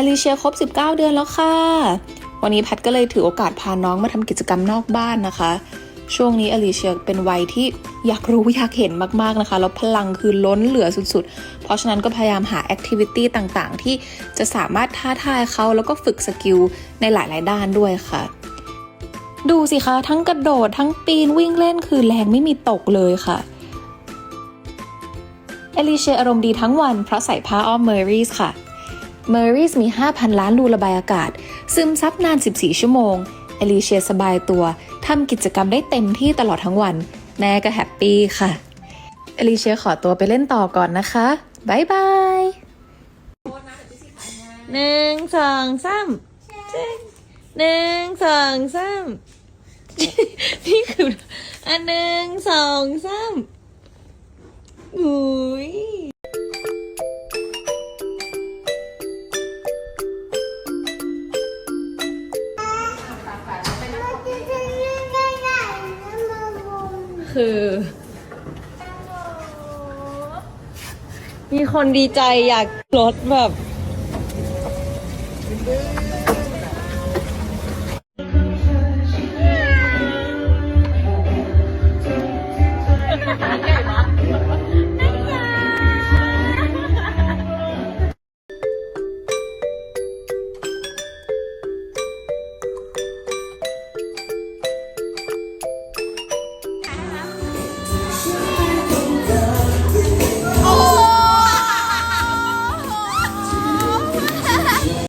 อลิเชียครบ 19 เดือนแล้วค่ะ วันนี้แพทก็เลยถือโอกาสพาน้องมาทำกิจกรรมนอกบ้านนะคะ ช่วงนี้อลิเชียเป็นวัยที่อยากรู้อยากเห็นมากๆนะคะ แล้วพลังคือล้นเหลือสุดๆ เพราะฉะนั้นก็พยายามหาแอคทิวิตี้ต่างๆ ที่จะสามารถท้าทายเขาแล้วก็ฝึกสกิลในหลายๆ ด้านด้วยค่ะดูสิคะ ทั้งกระโดดทั้งปีนวิ่งเล่นคือแรงไม่มีตกเลยค่ะ เอลิเชียอารมณ์ดีทั้งวันเพราะใส่ผ้าอ้อมเมอรีสค่ะ เมอรีสมี 5,000 ล้านรูระบายอากาศ ซึมซับนาน 14 ชั่วโมง เอลิเชียสบายตัว ทำกิจกรรมได้เต็มที่ตลอดทั้งวัน แม่ก็แฮปปี้ค่ะ เอลิเชียขอตัวไปเล่นต่อก่อนนะคะบายบายหนึ่งสองสามหนึ่งสองสามนี่คืออันหนึ่งสองสามอุ้ย คือ มีคนดีใจอยากลดแบบ